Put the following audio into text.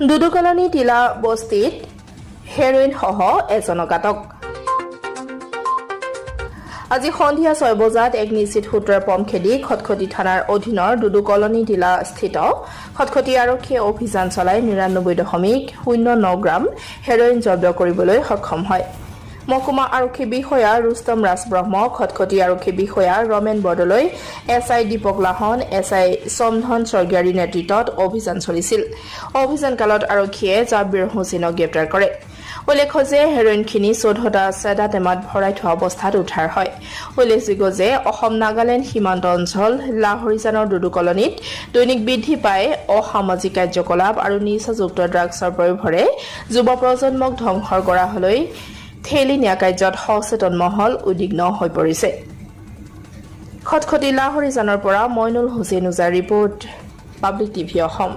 দুদুকলনি টিলা বস্তিত হেৰইনসহ এজনক আটক আজি সন্ধিয়া ছয় বজাত এক নিশ্চিত সূত্ৰে পম খেদি খটখটি থানাৰ অধীনৰ দুদু কলনী টিলা স্থিত খটখটি আৰক্ষীয়ে অভিযান চলাই নিৰান্নব্বৈ দশমিক শূন্য ন গ্ৰাম হেৰইন জব্দ কৰিবলৈ সক্ষম হয়। মহকুমা আৰক্ষী বিষয়া ৰুস্তম ৰাজব্ৰহ্ম খটখটি আৰক্ষী বিষয়া Ramen Bordoloi S I Dipak Lahan S I Samadhan স্বৰ্গীয়াৰীৰ নেতৃত্বত অভিযান চলিছিল। অভিযানকালত আৰক্ষীয়ে জাবিৰ হুছেইনক গ্ৰেপ্তাৰ কৰে। উল্লেখ্য যে হেৰইনখিনি চৈধ্যটা চেদা টেমাত ভৰাই থোৱা অৱস্থাত উদ্ধাৰ হয়। উল্লেখযোগ্য যে অসম নাগালেণ্ড সীমান্ত অঞ্চল লাহৰিজানৰ দুদু কলনীত দৈনিক বৃদ্ধি পাই অসামাজিক কাৰ্যকলাপ আৰু নিচাযুক্ত ড্ৰাগছৰ প্ৰয়োভৰে যুৱ প্ৰজন্মক ধ্বংসৰ গৰাহলৈ ঠেলি নিয়া কাৰ্যত সচেতন মহল উদ্বিগ্ন হৈ পৰিছে। খটখটি লাহৰিজানৰ পৰা মইনুল হুছেইন ওজাৰ ৰিপৰ্ট পাব্লিক টিভি অসম।